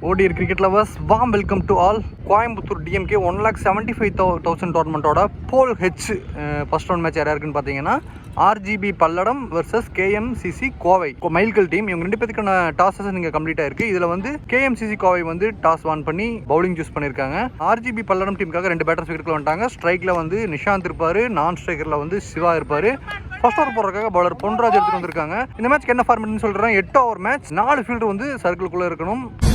ஓடியர் cricket lovers warm welcome to all Coimbatore DMK one lakh seventy five thou thousand டோர்னமெண்ட்டோட pool H first round match யார் இருக்குன்னு பார்த்தீங்கன்னா RGB Palladam versus KMCC Kovai. கோ- மைல்கல் team இவங்க ரெண்டு பேத்துக்கான டாஸஸ் நீங்கள் complete ஆயிருக்கு. இதில் வந்து கேஎம்சிசி கோவை வந்து டாஸ் வான் பண்ணி பவுலிங் சூஸ் பண்ணியிருக்காங்க ஆர்ஜிபி பல்லடம் டீமுக்காக ரெண்டு பேட்டர்ஸ் விக்கெட்டில் வந்துட்டாங்க. ஸ்ட்ரைக்கில் வந்து நிஷாந்த் இருப்பார். நான் ஸ்ட்ரைக்கரில் வந்து சிவா இருப்பார். ஃபர்ஸ்ட் ஓவர் போடுறதுக்காக பவுலர் பொன்ராஜ் எடுத்துகிட்டு வந்திருக்காங்க. இந்த மேட்ச்க்கு என்ன ஃபார்மேட்னு சொல்கிறேன் எட்டு ஓவர் மேட்ச் நாலு ஃபீல்டர் வந்து சர்க்கிள்குள்ளே இருக்கணும்.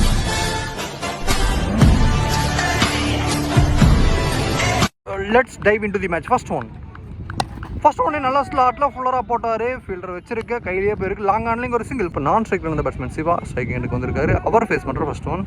Let's dive into the match first one first ஒன்னே நல்லா ஸ்லாட்டில் ஃபுல்லராக போட்டார். ஃபீல்டர் வச்சிருக்க கையிலேயே போயிருக்கு. லாங் ஆன்லேயும் ஒரு சிங்கிள் இப்போ நான் ஸ்ட்ரைக்கில் இருந்த பேட்ஸ்மேன் சிவா. ஸ்ட்ரைக்கிங் எனக்கு வந்திருக்காரு. அவர் ஃபேஸ் பண்ணுற ஃபர்ஸ்ட் ஒன்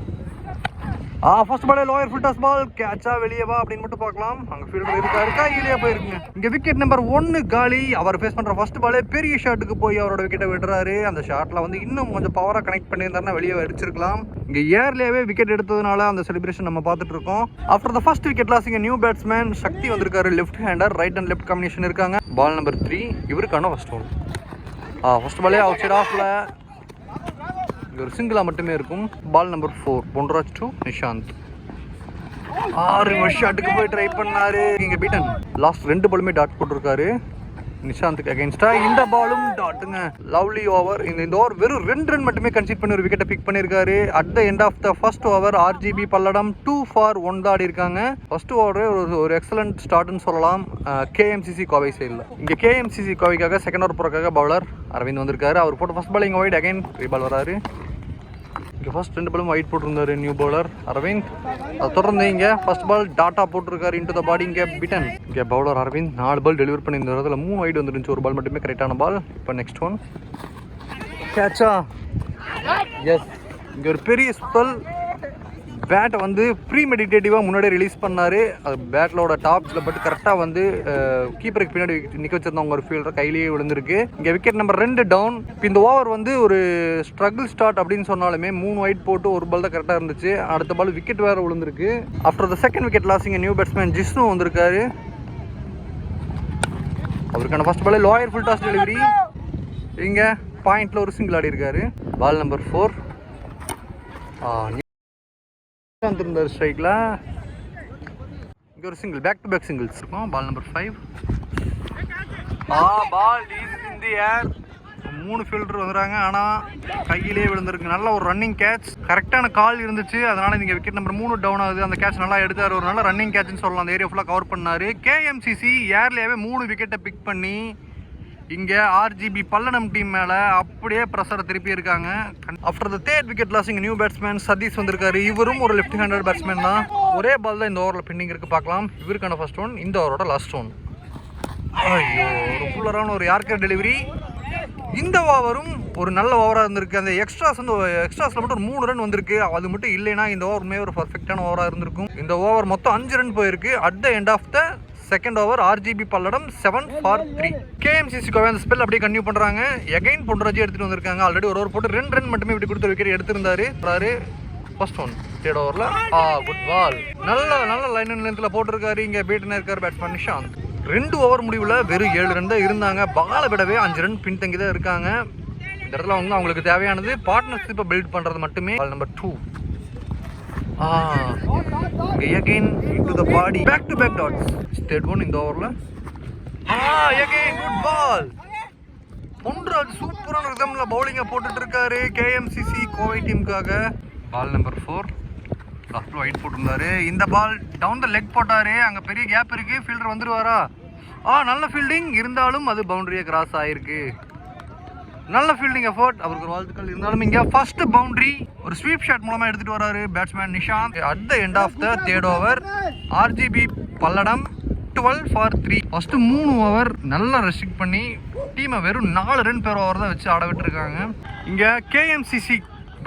ஆ ஃபர்ஸ்ட் பாலே லோயர் ஃபில்டர்ஸ் பால் கேட்சா வெளியே வா அப்படின்னு மட்டும் பார்க்கலாம். அங்கே ஃபீல்டர் இருக்காரு. கையிலேயே போயிருக்குங்க. இங்கே விக்கெட் நம்பர் ஒன்று காலி. அவர் ஃபேஸ் பண்ணுற ஃபர்ஸ்ட் பாலே பெரிய ஷாட்டுக்கு போய் அவரோட விக்கெட்டை விடுறாரு. அந்த ஷாட்டில் வந்து இன்னும் கொஞ்சம் பவராக கனெக்ட் பண்ணியிருந்தாருன்னா வெளியே அடிச்சிருக்கலாம் இங்கே ஏர்லேயே விக்கெட் எடுத்ததுனால அந்த செலிப்ரேஷன் நம்ம பார்த்துட்டு இருக்கோம். After the first wicket loss இங்கே நியூ பேட்ஸ்மேன் சக்தி வந்திருக்காரு. Left hander right and left combination இருக்காங்க. பால் நம்பர் த்ரீ இவருக்கான ஃபர்ஸ்ட் பால் ஆ ஃபர்ஸ்ட் பாலே அவுட் சைட் ஆஃப்ல இங்கே ஒரு சிங்கிளாக மட்டுமே இருக்கும். Ball number four Ponraj to Nishanth. ஆறு வருஷம் ஷாட்டுக்கு போய் ட்ரை பண்ணாரு. இங்கே பீட்டன் லாஸ்ட் ரெண்டு பாலுமே டாட் போட்டிருக்காரு. நிஷாந்துக்கு அகைன்ஸ்டா இந்த பாலும் டாட்டுங்க லவ்லி ஓவர் இந்த இந்த ஓவர் வெறும் ரெண்டு ரன் மட்டுமே கன்சிட் பண்ணி ஒரு விக்கெட்டை பிக் பண்ணியிருக்காரு at the end of the first over RGB Palladam two for one தான் ஆடி இருக்காங்க ஃபர்ஸ்ட் ஓவர் ஒரு ஒரு எக்ஸலண்ட் ஸ்டார்ட்னு சொல்லலாம். கேஎம்சிசி கோவை சைடில் இங்கே கேஎம்சிசி கோவைக்காக செகண்ட் ஓவர் போகிறக்காக பவுலர் அரவிந்த் வந்திருக்காரு. அவர் போட்ட first bowling wide again re ball வராரு. இங்கே ஃபர்ஸ்ட் ரெண்டு பாலும் ஒயிட் போட்டிருந்தாரு நியூ பவுலர் அரவிந்த். அது தொடர்ந்து இங்கே ஃபர்ஸ்ட் பால் டாட்டா போட்டிருக்காரு இன்டு த பாடி இங்கே பிட்டன் இங்கே பவுலர் அரவிந்த் நாலு பால் டெலிவர் பண்ணியிருந்தார். அதில் மூணு ஒயிட் வந்துருந்துச்சு. ஒரு பால் மட்டுமே கரெக்டான பால் இப்போ நெக்ஸ்ட் ஒன் கேட்சா எஸ் இங்கே ஒரு பெரிய ஸ்பெல் பேட்டை வந்து ப்ரீ மெடிடேட்டிவாக முன்னாடி ரிலீஸ் பண்ணார். அது பேட்டிலோட டாப்ஸில் பட்டு கரெக்டாக வந்து கீப்பருக்கு பின்னாடி நிற்க வச்சிருந்தவங்க ஒரு ஃபீல்டர் கையிலேயே விழுந்திருக்கு. இங்கே விக்கெட் நம்பர் ரெண்டு டவுன் இப்போ இந்த ஓவர் வந்து ஒரு ஸ்ட்ரகிள் ஸ்டார்ட் அப்படின்னு சொன்னாலுமே மூணு ஒயிட் போட்டு ஒரு பால் தான் கரெக்டாக இருந்துச்சு. அடுத்த பால் விக்கெட் வேறு விழுந்திருக்கு. After the second wicket loss இங்கே நியூ பேட்ஸ்மேன் ஜிஷ்ணு வந்திருக்காரு. அவருக்கான ஃபர்ஸ்ட் பாலே லோயர் ஃபுல் டாஸ் டெலிவரி இங்கே பாயிண்டில் ஒரு சிங்கிள் ஆடி இருக்காரு பால் நம்பர் ஃபோர் இருந்தார் ஸ்ட்ரைக்கில் இங்கே ஒரு single back to back singles இருக்கும். பால் நம்பர் ஃபைவ் ஆ பால் இன் தி ஏர் மூணு ஃபீல்டர் வந்துடுறாங்க ஆனால் கையிலே விழுந்திருக்கு. நல்ல ஒரு ரன்னிங் கேட்ச் கரெக்டான கால் இருந்துச்சு. அதனால் நீங்கள் விக்கெட் நம்பர் மூணு டவுன் ஆகுது. அந்த கேட்ச் நல்லா எடுத்தார். ஒரு நல்ல ரன்னிங் கேட்ச்னு சொல்லலாம். அந்த ஏரியா ஃபுல்லாக கவர் பண்ணார். கேஎம்சிசி ஏர்லேயே மூணு விக்கெட்டை பிக் பண்ணி இங்கே ஆர்ஜிபி பல்லனம் டீம் மேலே அப்படியே ப்ரெஷரை திருப்பி இருக்காங்க. After the third wicket loss இங்கே நியூ பேட்ஸ்மேன் சதீஷ் வந்திருக்காரு. இவரும் ஒரு லெஃப்ட் ஹேண்டட் பேட்ஸ்மேன் தான். ஒரே பால் தான் இந்த ஓவரில் பெண்டிங் இருக்கு பார்க்கலாம். இவருக்கான ஃபர்ஸ்ட் ஒன் இந்த ஓவரோட லாஸ்ட் ஒன் ஐயோ ஒரு ஃபுல்லரான ஒரு யார்கர் டெலிவரி இந்த ஓவரும் ஒரு நல்ல ஓவராக இருந்திருக்கு. அந்த எக்ஸ்ட்ராஸ் வந்து எக்ஸ்ட்ராஸில் மட்டும் ஒரு மூணு ரன் வந்திருக்கு. அது மட்டும் இல்லைன்னா இந்த ஓவருமே ஒரு பர்ஃபெக்டான ஓவராக இருந்திருக்கும். இந்த ஓவர் மொத்தம் அஞ்சு ரன் போயிருக்கு. At the end of the second over RGB Palladam seven for three KMCC Kovai அந்த ஸ்பெல் அப்படியே கன்டினியூ பண்ணுறாங்க எகைன் பொன்ராஜி எடுத்துகிட்டு வந்திருக்காங்க. ஆல்ரெடி ஒரு ஓவர் போட்டு ரெண்டு ரன் மட்டுமே இப்படி கொடுத்த விக்கெட் எடுத்திருந்தாரு. ஃபர்ஸ்ட் ஒன் தேர்ட் ஓவரில் ஆ குட் பால் நல்ல நல்ல லைன் நேரத்தில் லென்த்தில் போட்டிருக்காரு. இங்கே பேட்டினா இருக்கார் பேட்ஸ்மேன் நிஷாந்த். ரெண்டு ஓவர் முடிவில் வெறும் ஏழு ரன் தான் இருந்தாங்க. பாலை விடவே அஞ்சு ரன் பின்தங்கி தான் இருக்காங்க. இந்த இடத்துல வந்து அவங்களுக்கு தேவையானது பார்ட்னர்ஷிப்பை பில்ட் பண்ணுறது மட்டுமே. Ball number two ah. Again to the body back to back dots straight one இந்த ஓவரில் ah again good ball Ponraj சூப்பரான ரிதம்ல பவுலிங்க போட்டுட்டு இருக்காரு. KMCC Kovai டீமுக்காக ball number four last wide போட்டிருந்தாரு. இந்த பால் டவுன் த லெக் போட்டாரு. அங்க பெரிய கேப் இருக்கு. ஃபீல்டர் வந்துருவாரா? ஆ நல்ல ஃபீல்டிங் இருந்தாலும் அது பவுண்டரியை கிராஸ் ஆயிருக்கு. நல்ல ஃபீல்டிங் எஃபோர்ட் அவருக்கு ஒரு வாழ்த்துக்கள். இருந்தாலும் இங்க ஃபர்ஸ்ட் பவுண்டரி ஒரு ஸ்வீப் ஷாட் மூலமா எடுத்துட்டு வராரு batsman Nishanth. At the end of the third over RGB Palladam twelve for three first மூணு ஓவர் நல்லா ரெஸ்ட்ரிக்ட் பண்ணி டீமை வெறும் நாலு ரன் பேர் ஓவர் தான் வச்சு ஆட விட்டுருக்காங்க. இங்கே கேஎம்சிசி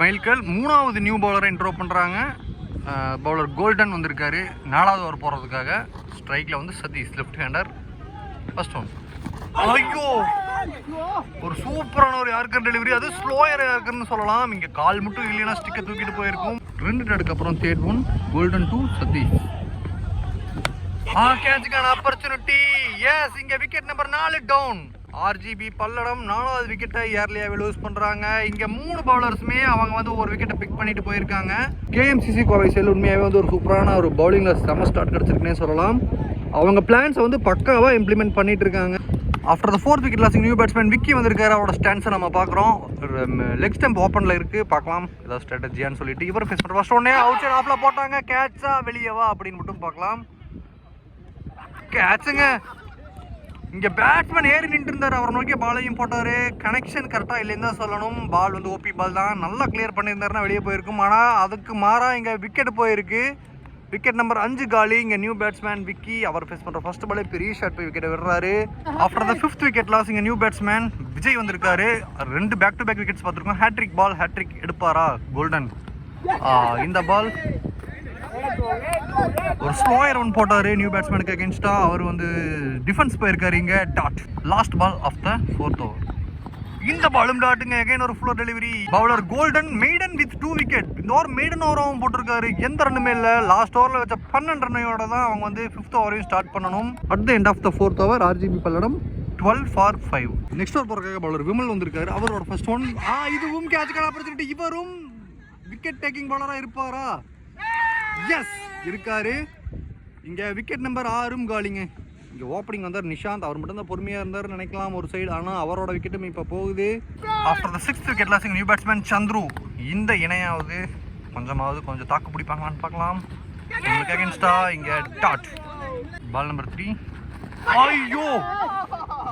மைல்கல் மூணாவது நியூ பவுலரை இன்ட்ரோ பண்ணுறாங்க பவுலர் கோல்டன் வந்திருக்காரு. நாலாவது ஓவர் போகிறதுக்காக ஸ்ட்ரைக்கில் வந்து Satish left hander first one ஐயோ! ஒரு சூப்பரான ஒரு ஏர்கன் டெலிவரி அது ஸ்லோயர் ஏர்கன் சொல்லலாம். இங்கே கால் மட்டும் இல்லைன்னா ஸ்டிக்கை தூக்கிட்டு போயிருக்கும். ரெண்டு டேடுக்கு அப்புறம் third one golden two Satish ah கேட்சுக்கான opportunity yes இங்க விக்கெட் நம்பர் நாலு டவுன் ஆர்ஜிபி பல்லடம் நாலாவது விக்கெட்டை ஏர்லியாவே லூஸ் பண்ணுறாங்க இங்கே மூணு பவுலர்ஸுமே அவங்க வந்து ஒரு விக்கெட்டை பிக் பண்ணிட்டு போயிருக்காங்க. கேஎம்சிசி கோவை செல் உண்மையாகவே வந்து ஒரு சூப்பரான ஒரு பவுலிங்கில் செம ஸ்டார்ட் கிடச்சிருக்குன்னே சொல்லலாம். அவங்க பிளான்ஸை வந்து பக்காவாக இம்ப்ளிமெண்ட் பண்ணிட்டு இருக்காங்க. After the fourth wicket losing new batsman Vicky வந்திருக்காரு. அவரோட ஸ்டான்ஸை நம்ம பார்க்குறோம். லெக் ஸ்டெம்ப் ஓப்பனில் இருக்குது பார்க்கலாம். ஏதாவது ஸ்ட்ராட்டஜியான்னு சொல்லிட்டு இவர் ஃபேஸ் பண்ணுற ஃபஸ்ட் ஒன்னே அவுட் சைட் ஆஃபில் போட்டாங்க. கேட்சா வெளியேவா அப்படின்னு மட்டும் பார்க்கலாம். கேட்சுங்க இங்கே பேட்ஸ்மேன் ஏறி நின்று இருந்தார் அவரை நோக்கி பாலையும் போட்டார். கனெக்ஷன் கரெக்டாக இல்லைன்னு தான் சொல்லணும். பால் வந்து ஓபி பால் தான். நல்லா கிளியர் பண்ணியிருந்தாருன்னா வெளியே போயிருக்கும். ஆனால் அதுக்கு மாறாக இங்கே விக்கெட் போயிருக்கு. விக்கெட் நம்பர் அஞ்சு காலி. இங்க நியூ பேட்ஸ்மேன் விக்கி அவர் ஃபேஸ் பண்ற ஃபர்ஸ்ட் பாலே பெரிய ஷாட் போய் விக்கெட் விடுறாரு. After the fifth wicket loss இங்க நியூ பேட்ஸ்மேன் விஜய் வந்திருக்காரு. ரெண்டு பேக் டு பேக் விக்கெட்ஸ் பார்த்துருக்கோம். ஹேட்ரிக் பால் ஹேட்ரிக் எடுப்பாரா? கோல்டன் இந்த பால் ஒரு ஸ்லோயர் ஒன் போட்டாரு நியூ பேட்ஸ்மேனுக்கு அகேன்ஸ்டா அவர் வந்து டிஃபென்ஸ் போயிருக்காரு இங்க. Dot last ball of the fourth over இந்த பாலும் டாட்டுங்க அகைன் ஒரு fuller delivery bowler golden maiden with two wicket இந்த ஓவர் மெய்டன் ஓவராகவும் போட்டிருக்காரு. எந்த ரன்னுமே இல்லை. லாஸ்ட் ஓவரில் வச்ச பன்னெண்டு ரன்னையோட தான் அவங்க வந்து ஃபிஃப்த் ஓவரையும் ஸ்டார்ட் பண்ணணும். At the end of the fourth over RGB Palladam twelve for five next over போகிறக்காக bowler Vimal வந்திருக்காரு. அவரோட ஃபர்ஸ்ட் ஒன் ஆ இதுவும் கேட்சுக்கான ஆப்பர்ச்சுனிட்டி இவரும் விக்கெட் டேக்கிங் பவுலராக இருப்பாரா? எஸ் இருக்காரு. இங்கே விக்கெட் நம்பர் ஆறும் காலிங்க. இங்கே ஓப்பனிங் வந்தார் நிஷாந்த். அவர் மட்டும் தான் பொறுமையாக இருந்தார் நினைக்கலாம் ஒரு சைடு ஆனால் அவரோட விக்கெட்டும் இப்போ போகுது. After the sixth wicket losing new batsman Chandru. இந்த இணையாவது கொஞ்சமாவது கொஞ்சம் தாக்கு பிடிப்பாங்களான்னு பார்க்கலாம். உங்களுக்கு அகேன்ஸ்டா இங்கே டாட் பால் நம்பர் த்ரீ ஐயோ!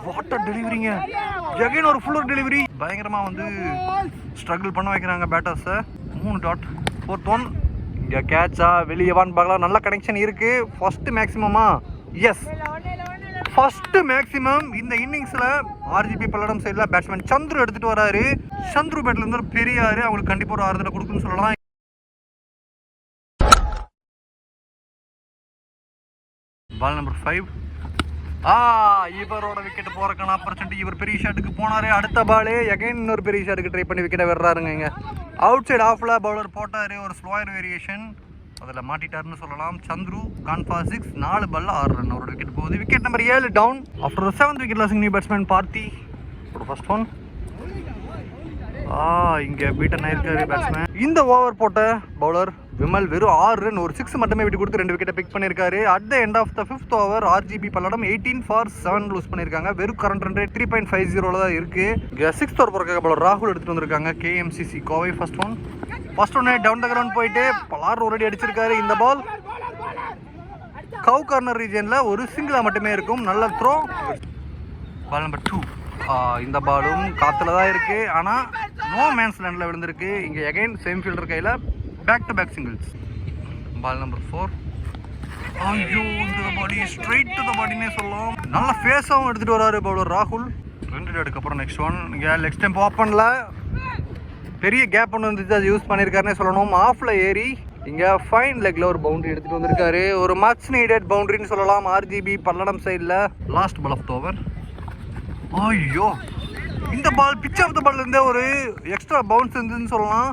வாட்டர் டெலிவரிங்க எகைன் ஒரு ஃபுல்லர் டெலிவரி பயங்கரமாக வந்து ஸ்ட்ரகிள் பண்ண வைக்கிறாங்க பேட்டர்ஸை மூணு டாட் ஃபோர்த் ஒன் இங்கே கேட்சா வெளியவான்னு பார்க்கலாம். நல்ல கனெக்ஷன் இருக்குது ஃபஸ்ட்டு மேக்ஸிமமாக எஸ் ஃபஸ்ட்டு மேக்ஸிமம் இந்த இன்னிங்ஸில் ஆர்ஜிபி பல்லடம் சைடில் பேட்ஸ்மேன் சந்துரு எடுத்துட்டு வராரு. சந்துரு பேட்லேருந்து ஒரு பெரியாரு அவங்களுக்கு கண்டிப்பாக ஒரு ஆறுதலை கொடுக்குன்னு சொல்லலாம். பால் நம்பர் ஃபைவ் ஆ இவரோட விக்கெட் போறக்கான ஆப்பர்ச்சுனிட்டி இவர் பெரிய ஷாட்டுக்கு போனாரு. அடுத்த பாலு எகைன் இன்னொரு பெரிய ஷாட்டுக்கு ட்ரை பண்ணி விக்கெட்டை விடுறாருங்க இங்க. அவுட் சைடு ஆஃப்ல பவுலர் போட்டாரு. ஒரு ஸ்லோயர் வேரியேஷன் அதில் மாட்டிட்டாருன்னு சொல்லலாம். சந்துரு கான்ஃபா சிக்ஸ் நாலு பல்ல ஆறு ரன் அவரோட விக்கெட் போகுது. விக்கெட் நம்பர் ஏழு down after seventh wicket losing new batsman Parthi ஒரு ஃபர்ஸ்ட் ஒன் ஆ இங்கே பீட்டன் ஆயிருக்காரு பேட்ஸ்மேன் இந்த ஓவர் போட்ட பவுலர் விமல் வெறும் ஆறு ரன் ஒரு சிக்ஸ் மட்டுமே விட்டு கொடுத்து ரெண்டு விக்கெட்டை பிக் பண்ணியிருக்காரு. At the end of the fifth over RGB Palladam eighteen for seven loose பண்ணியிருக்காங்க. வெறும் current run rate three point five ஜீரோல தான் இருக்குது சிக்ஸ்த் ஓவர் போகிறக்காக பவுலர் ராகுல் எடுத்துகிட்டு வந்திருக்காங்க. KMCC Kovai first one first ஒன்னே டவுன் த கிரவுண்ட் போயிட்டு பலார் ஒரு அடி அடிச்சிருக்காரு. இந்த பால் கவு கார்னர் ரீஜனில் ஒரு சிங்கிளாக மட்டுமே இருக்கும். நல்ல த்ரோ பால் நம்பர் டூ இந்த பாலும் காற்றுல தான் இருக்குது ஆனால் நோ மேன்ஸ் லேண்டில் விழுந்திருக்கு. இங்கே எகைன் சேம் ஃபீல்டர் கையில் back to back singles ball number four ஐயோ இந்த பாடி ஸ்ட்ரைட் டு த பாடினே சொல்லலாம். நல்ல ஃபேஸாகவும் எடுத்துட்டு வராரு பவுலர் ராகுல். ரெண்டு எடுக்கப்புறம் நெக்ஸ்ட் ஒன் இங்கே நெக்ஸ்ட் டைம் ஓப்பனில் பெரிய கேப் ஒன்று வந்துச்சு அது யூஸ் பண்ணியிருக்காருன்னே சொல்லணும். ஆஃபில் ஏறி இங்கே ஃபைன் லெக்கில் ஒரு பவுண்டரி எடுத்துகிட்டு வந்திருக்காரு. ஒரு மச் நீடட் பவுண்டரின்னு சொல்லலாம் ஆர்ஜிபி பல்லடம் சைடில் லாஸ்ட் பால் ஆஃப் ஓவர் ஐயோ! இந்த பால் பிச் ஆஃப் த பால் இருந்தே ஒரு எக்ஸ்ட்ரா பவுன்ஸ் இருந்துன்னு சொல்லலாம்.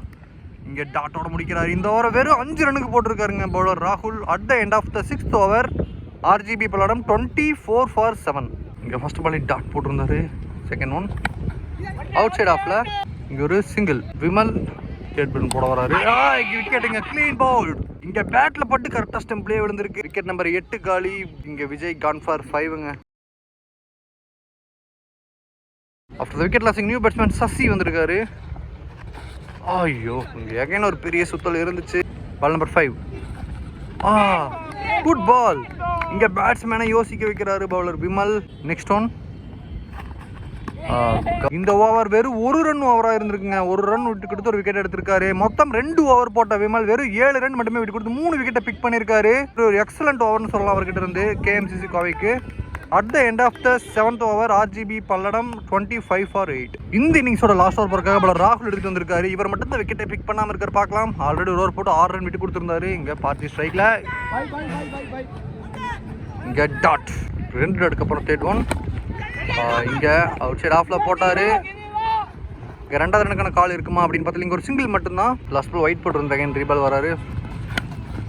இங்கே டாட்டோட முடிக்கிறார். இந்த ஓவர் வெறும் அஞ்சு ரன்னுக்கு போட்டிருக்காருங்க பவுலர் ராகுல். At the end of the sixth over RGB Palladam twenty four for seven இங்கே ஃபர்ஸ்ட் பாலில் டாட் போட்டிருந்தாரு. செகண்ட் ஒன் அவுட் சைட் ஆஃபில் இங்க ஒரு சிங்கிள் விமல் கேட்பன் போட வராரு. விக்கெட்டுங்க கிளீன் க்ளீன் பவுல் இங்க பேட்ல பட்டு கரெக்டா ஸ்டெம்ப்லயே விழுந்திருக்கு. விக்கெட் நம்பர் எட்டு காலி. இங்க Vijay gone for ஃபைவ்ங்க after the wicket losing new batsman Sasi வந்திருக்காரு. ஐயோ இங்க எகைன் ஒரு பெரிய சுத்தல் இருந்துச்சு. Ball number five ah good ball இங்க பேட்ஸ்மேனை யோசிக்க வைக்கிறாரு பவுலர் விமல் நெக்ஸ்ட் ஒன் இந்த ஓவர் வெறும் ஒரு ரன் ஓவராக இருந்திருக்குங்க. ஒரு ரன் விட்டு கொடுத்து ஒரு விக்கெட் எடுத்திருக்காரு. மொத்தம் ரெண்டு ஓவர் போட்ட விமல் வெறும் ஏழு ரன் மட்டுமே விட்டு கொடுத்து மூணு விக்கெட்டை பிக் பண்ணியிருக்காரு. ஒரு எக்ஸலண்ட் ஓவர்னு சொல்லலாம் அவர்கிட்ட இருந்து கேஎம்சிசி கோவைக்கு. At the end of the seventh over RGB Palladam twenty five for eight இந்த இன்னிங்ஸோட லாஸ்ட் ஓவர் போறக்காக பல ராகுல் எடுத்துட்டு வந்திருக்காரு. இவர் மட்டும் தான் விக்கெட்டை பிக் பண்ணாம இருக்காரு பார்க்கலாம். ஆல்ரெடி ஒரு ஓவர் போட்டு ஆறு ரன் விட்டு கொடுத்துருந்தாரு. இங்க பார்ட்டி ஸ்ட்ரைக்ல இங்க டாட் ரெண்டு அப்புறம் ஸ்டேட் ஒன் இங்க அவுட் சைடு ஆஃப்ல போட்டாரு. ரெண்டாவது ரனுக்கான கால் இருக்குமா அப்படின்னு பார்த்தா இங்க ஒரு சிங்கிள் மட்டும்தான். லாஸ்ட் பால் ஒயிட் போட்டுருந்த செகண்ட் ரீபால் வராரு.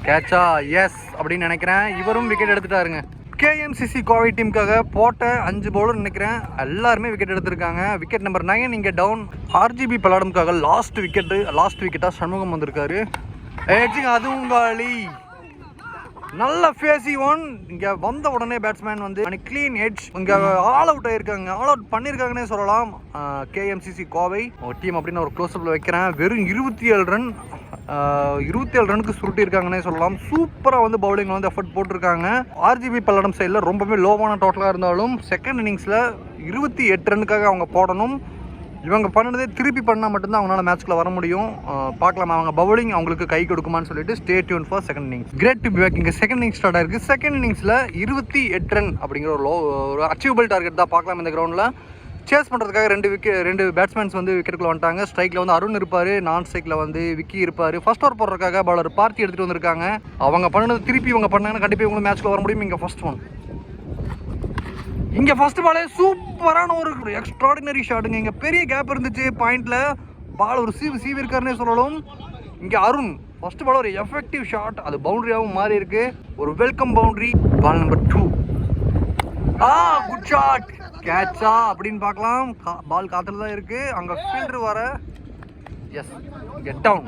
கேட்சா எஸ் அப்படின்னு நினைக்கிறேன். இவரும் விக்கெட் எடுத்துட்டாருங்க. கேஎம்சிசி கோவை டீமுக்காக போட்ட அஞ்சு பவுலர் நினைக்கிறேன். எல்லாருமே விக்கெட் எடுத்திருக்காங்க. விக்கெட் நம்பர் நைன் இங்கே டவுன் ஆர்ஜிபி பலாடமுக்காக லாஸ்ட் விக்கெட்டு லாஸ்ட் விக்கெட்டாக சண்முகம் வந்திருக்காரு. அதுவும் காலி நல்ல ஃபேசி ஒன் இங்கே வந்த உடனே பேட்ஸ்மேன் வந்து கிளீன் ஹெட் இங்கே ஆல் அவுட் ஆயிருக்காங்க. ஆல் அவுட் பண்ணியிருக்காங்கன்னே சொல்லலாம். கேஎம்சிசி கோவை. ஒரு டீம் அப்படின்னு ஒரு க்ளோஸ்அப்பில் வைக்கிறேன். வெறும் இருபத்தி ஏழு ரன் இருபத்தி ஏழு ரனுக்கு சுருட்டியிருக்காங்கன்னே சொல்லலாம். சூப்பராக வந்து பவுலிங் வந்து எஃபர்ட் போட்டிருக்காங்க. ஆர்ஜிபி பல்லடம் சைடில் ரொம்பவே லோவான டோட்டலாக இருந்தாலும் செகண்ட் இன்னிங்ஸில் இருபத்தி எட்டு ரனுக்காக அவங்க போடணும். இவங்க பண்ணதே திருப்பி பண்ணால் மட்டும்தான் அவங்களால மேட்ச்க்குள்ள வர முடியும். பார்க்கலாம்? அவங்க பவுலிங் அவங்களுக்கு கை கொடுக்குமான்னு சொல்லிட்டு stay tuned for second innings great to back இங்கே செகண்ட் இன்னிங்ஸ் ஸ்டார்ட் ஆயிருக்கு. செகண்ட் இன்னிங்ஸில் இருபத்தி எட்டு ரன் அப்படிங்கிற ஒரு லோ ஒரு அச்சீவபிள் டார்கெட் தான் பார்க்கலாம் இந்த கிரவுண்டில் சேஸ் பண்ணுறதுக்காக ரெண்டு விக்கெட் ரெண்டு பேட்ஸ்மேன்ஸ் வந்து விக்கெட்டுக்குள்ள வந்துட்டாங்க. ஸ்ட்ரைக்கில் வந்து அருண் இருப்பார் நான் ஸ்ட்ரைக்கில் வந்து விக்கி இருப்பார். ஃபர்ஸ்ட் ஓவர் போடுறதுக்காக பாலர் பார்த்தி எடுத்துகிட்டு வந்திருக்காங்க. அவங்க பண்ணது திருப்பி இவங்க பண்ணாங்கன்னா கண்டிப்பாக இவங்க மேட்ச்சில் வர முடியும். இங்கே ஃபஸ்ட் ஒன் இங்க ஃபர்ஸ்ட் பாலே சூப்பரான ஒரு எக்ஸ்ட்ராடினரி ஷாட்டுங்க இங்க பெரிய கேப் இருந்துச்சு பாயிண்ட்ல பால் ஒரு சீவு சீவி இருக்காருன்னே சொல்லலாம் இங்க அருண் ஃபர்ஸ்ட் பால் ஒரு எஃபெக்டிவ் ஷாட் அது பவுண்டரியாகவும் மாறி இருக்கு. ஒரு welcome boundary ball number two ah good shot கேட்சா அப்படின்னு பார்க்கலாம். பால் காத்துல தான் இருக்கு. அங்க ஃபீல்டர் வர. எஸ் கெட் டவுன்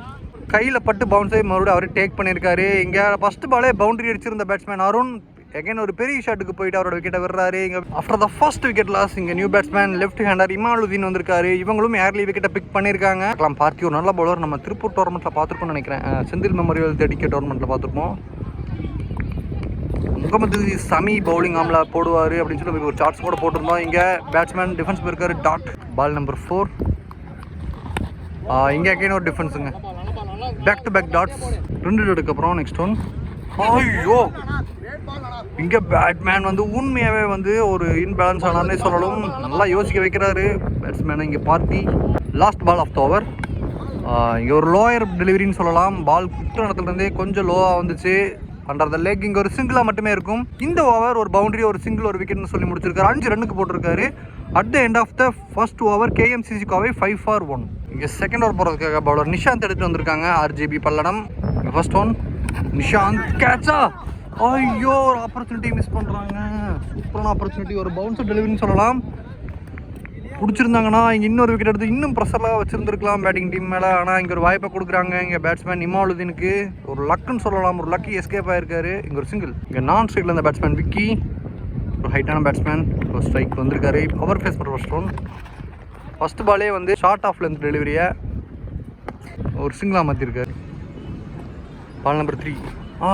கையில் பட்டு பவுன்ஸ் மறுபடியும் அவரே டேக் பண்ணியிருக்காரு. இங்கே ஃபஸ்ட்டு பாலே பவுண்டரி அடிச்சிருந்த பேட்ஸ்மேன் அருண். எகைன் ஒரு பெரிய ஷாட்டுக்கு போயிட்டு அவரோட விக்கெட்டை விடுறாரு. இங்கே after the first wicket loss இங்கே new batsman left hander Imaludeen வந்திருக்காரு. இவங்களும் ஏர்லி விக்கெட்டை பிக் பண்ணியிருக்காங்க பார்க்கலாம் பார்த்தி ஒரு நல்ல பவுலர் நம்ம திருப்பூர் டோர்னமெண்ட்டில் பார்த்துருக்கோம்னு நினைக்கிறேன். செந்தில் மெமோரியல் தேடிக்க டோர்னமெண்ட்டில் பார்த்துருப்போம். முகமது சமி பவுலிங் ஆம்ல போடுவார் அப்படின்னு சொல்லி ஒரு சார்ட்ஸ் கூட போட்டிருந்தோம். இங்கே பேட்ஸ்மேன் டிஃபென்ஸ் இருக்கார் டாட் பால் நம்பர் ஃபோர் இங்கே அகைன் ஒரு டிஃபென்ஸுங்க பேக் டு பேக் டாட்ஸ் ரெண்டு எடுக்கப்புறம் அப்புறம் நெக்ஸ்ட் ஒன் ஐயோ. இங்கே பேட்மேன் வந்து உண்மையாகவே வந்து ஒரு இன்பேலன்ஸ் ஆனார்னே சொல்லணும். நல்லா யோசிக்க வைக்கிறாரு. பேட்ஸ்மேனை இங்கே Parthi. Last ball of the over இங்கே ஒரு லோயர் டெலிவரின்னு சொல்லலாம். பால் குற்ற இடத்துலேருந்தே கொஞ்சம் லோவாக வந்துச்சு. அண்டர் த லெக் இங்கே ஒரு சிங்கிளாக மட்டுமே இருக்கும். இந்த ஓவர் ஒரு பவுண்டரி ஒரு சிங்கிள் ஒரு விக்கெட்னு சொல்லி முடிச்சிருக்காரு. அஞ்சு ரன்னுக்கு போட்டிருக்காரு. At the end of the first over KMCC Kovai five for one இங்கே செகண்ட் ஓவர் போகிறதுக்காக பவுலர் நிஷாந்த் எடுத்துட்டு வந்திருக்காங்க. RGB Palladam. First one Nishanth கேட்சா ஐயோ ஒரு ஆப்பர்ச்சுனிட்டி மிஸ் பண்ணுறாங்க சூப்பரான ஆப்பர்ச்சுனிட்டி ஒரு பவுன்ஸ் டெலிவரின்னு சொல்லலாம். பிடிச்சிருந்தாங்கன்னா இங்கே இன்னொரு விக்கெட் எடுத்து இன்னும் ப்ரெஷராக வச்சுருந்துருக்கலாம் பேட்டிங் டீம் மேலே. ஆனால் இங்கே ஒரு வாய்ப்பை கொடுக்குறாங்க. இங்கே பேட்ஸ்மேன் இமாலுதீனுக்கு ஒரு லக்குன்னு சொல்லலாம். ஒரு லக்கி எஸ்கேப் ஆயிருக்காரு. இங்கே ஒரு சிங்கிள் இங்கே நான் ஸ்ட்ரைக்கில் இருந்த பேட்ஸ்மேன் விக்கி. ஒரு ஹைட்டான பேட்ஸ்மேன் ஒரு ஸ்ட்ரைக் வந்திருக்காரு. பவர் ஃபேஸ் பண்ணுற ஃபஸ்ட் ஒன் ஃபஸ்ட் பாலே வந்து ஷார்ட் ஆஃப் லென்த் டெலிவரியை ஒரு சிங்கிளாக மாற்றிருக்காரு ball number three ah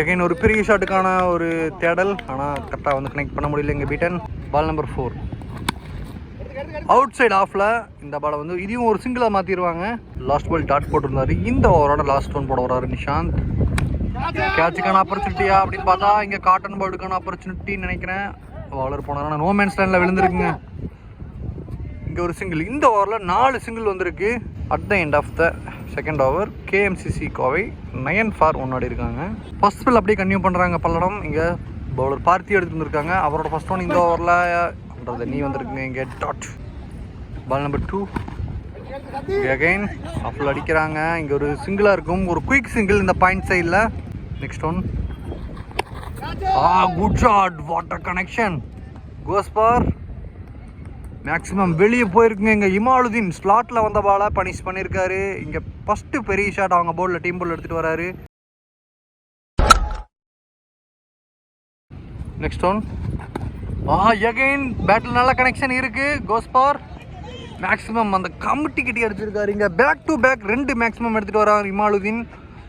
again ஒரு பெரிய ஷாட்டுக்கான ஒரு தேடல். ஆனால் கரெக்டாக வந்து கனெக்ட் பண்ண முடியல இங்கே beaten ball number four outside ஆஃபில் இந்த பாலை வந்து இதையும் ஒரு சிங்கிளாக மாற்றிடுவாங்க லாஸ்ட் பால் டாட் போட்டிருந்தாரு. இந்த ஓவரோட லாஸ்ட் ஒன் போட வராரு நிஷாந்த். கேட்சுக்கான ஆப்பர்ச்சுனிட்டியா அப்படின்னு பார்த்தா இங்கே காட்டன் பால்டுக்கான ஆப்பர்ச்சுனிட்டின்னு நினைக்கிறேன். வாலர் போனாரா. நோ மேன்ஸ் லைனில் விழுந்திருக்குங்க. இங்கே ஒரு சிங்கிள் இந்த ஓவரில் நாலு சிங்கிள் வந்திருக்கு. At the end of the second over KMCC Kovai nine for ஒன்னாடி இருக்காங்க. ஃபஸ்ட் பில் அப்படியே கன்டினியூ பண்ணுறாங்க பல்லடம். இங்கே பவுலர் பார்த்தி எடுத்துட்டு வந்திருக்காங்க அவரோட ஃபர்ஸ்ட் ஒன் இந்த ஓவரில் பண்ணுறது நீ வந்திருக்குங்க இங்கே dot ball number two again அஃபில் அடிக்கிறாங்க. இங்கே ஒரு சிங்கிளாக இருக்கும். ஒரு குயிக் சிங்கிள் இந்த பாயிண்ட் சைடில் next one ah good shot what a connection goes for maximum வெளியே போயிருக்குங்க. இங்கே இமாலுதீன் ஸ்லாட்டில் வந்த பாலை பனிஷ் பண்ணியிருக்காரு இங்கே ஃபஸ்ட்டு பெரிய ஷாட் அவங்க போர்டில் டீம் போர்டில் எடுத்துகிட்டு வராரு. நெக்ஸ்ட் ஒன் ஆ எகைன் பேட்டில் நல்ல கனெக்ஷன் இருக்குது கோஸ் பார் மேக்ஸிமம் அந்த கமிட்டி கிட்டி அடிச்சிருக்காரு. இங்கே பேக் டு பேக் ரெண்டு மேக்ஸிமம் எடுத்துகிட்டு வராங்க இமாலுதீன்.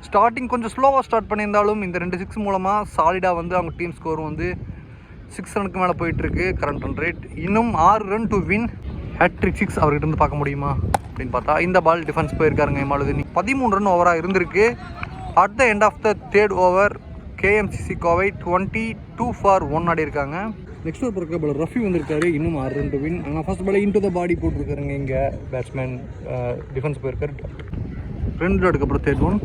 ஸ்டார்டிங் கொஞ்சம் ஸ்லோவாக ஸ்டார்ட் பண்ணியிருந்தாலும் இந்த ரெண்டு சிக்ஸ் மூலமாக சாலிடாக வந்து அவங்க டீம் ஸ்கோர் வந்து சிக்ஸ் ரனுக்கு மேலே போயிட்டுருக்கு. கரண்ட் ரன் ரேட் இன்னும் ஆறு run to win hattrick six அவர்கிட்ட இருந்து பார்க்க முடியுமா? அப்படின்னு பார்த்தா இந்த பால் டிஃபென்ஸ் போயிருக்காருங்க இமாலுதீன் பதிமூணு ரன் ஓவராக இருந்திருக்கு. At the end of the third over KMCC Kovai twenty two for one ஆடி இருக்காங்க நெக்ஸ்ட் ஓவர் பிறக்க பால் ரஃபி வந்திருக்காரு. இன்னும் ஆறு ரன் டு வின் ஆனால் first ball into the body போட்டிருக்காருங்க இங்கே. பேட்ஸ்மேன் டிஃபென்ஸ் போயிருக்காரு. ரெண்டு டாட்டுக்கு அப்புறம் தேர்ட் ஒன்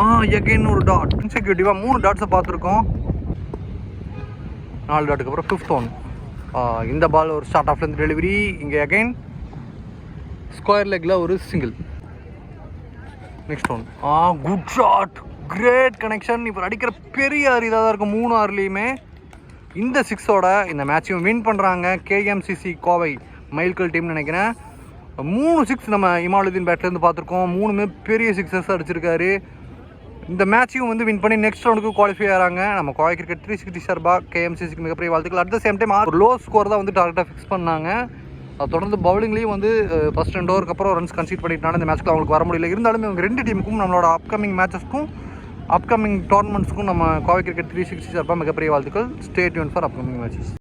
ஆ எகைன் ஒரு டாட் இன்செக்யூட்டிவாக மூணு டாட்ஸை பார்த்துருக்கோம். நாலு டாட்டுக்கு அப்புறம் ஃபிஃப்த் ஒன் இந்த பால் ஒரு ஸ்டார்ட் ஆஃப்லேருந்து டெலிவரி இங்கே அகைன் ஸ்கொயர் லெக்கில் ஒரு single next one ah good shot great connection இப்போ அடிக்கிற பெரிய ஆறு இதாக தான் இருக்கும். மூணு ஆறுலேயுமே இந்த சிக்ஸோட இந்த மேட்சையும் வின் பண்ணுறாங்க கேஎம்சிசி கோவை மைல்கல் டீம்னு நினைக்கிறேன். மூணு சிக்ஸ் நம்ம இமாலுதீன் பேட்லேருந்து பார்த்துருக்கோம். மூணுமே பெரிய சிக்ஸஸ் அடிச்சிருக்காரு. இந்த மேட்சையும் வந்து வின் பண்ணி நெக்ஸ்ட் ரவுண்டுக்கு குவாலிஃபை ஆகிறாங்க நம்ம கோவை கிரிக்கெட் த்ரீ சிக்ஸ்டி சார்பா கேஎம்சிசிக்கு மிகப்பெரிய வாழ்த்துக்கள். அட் த சேம் டைம் ஒரு லோ ஸ்கோர் தான் வந்து டார்கெட்டாக ஃபிக்ஸ் பண்ணாங்க. அதை தொடர்ந்து பவுலிங்லேயும் வந்து ஃபஸ்ட் ரெண்டு ஓவருக்கு அப்புறம் ரன்ஸ் கன்சீட் பண்ணிட்டாங்க. இந்த மேட்ச்க்கு அவங்களுக்கு வர முடியல. இருந்தாலும் இவங்க ரெண்டு டீமுக்கும் நம்மளோட அப்கமிங் மேட்சஸ்க்கும் அப்கமிங் டோர்னமெண்ட்ஸ்க்கும் நம்ம கோவை கிரிக்கெட் த்ரீ சிக்ஸ்டி சார்பாக மிகப்பெரிய வாழ்த்துக்கள். ஸ்டேட் யூன் ஃபார் அப்கமிங் மேட்சஸ்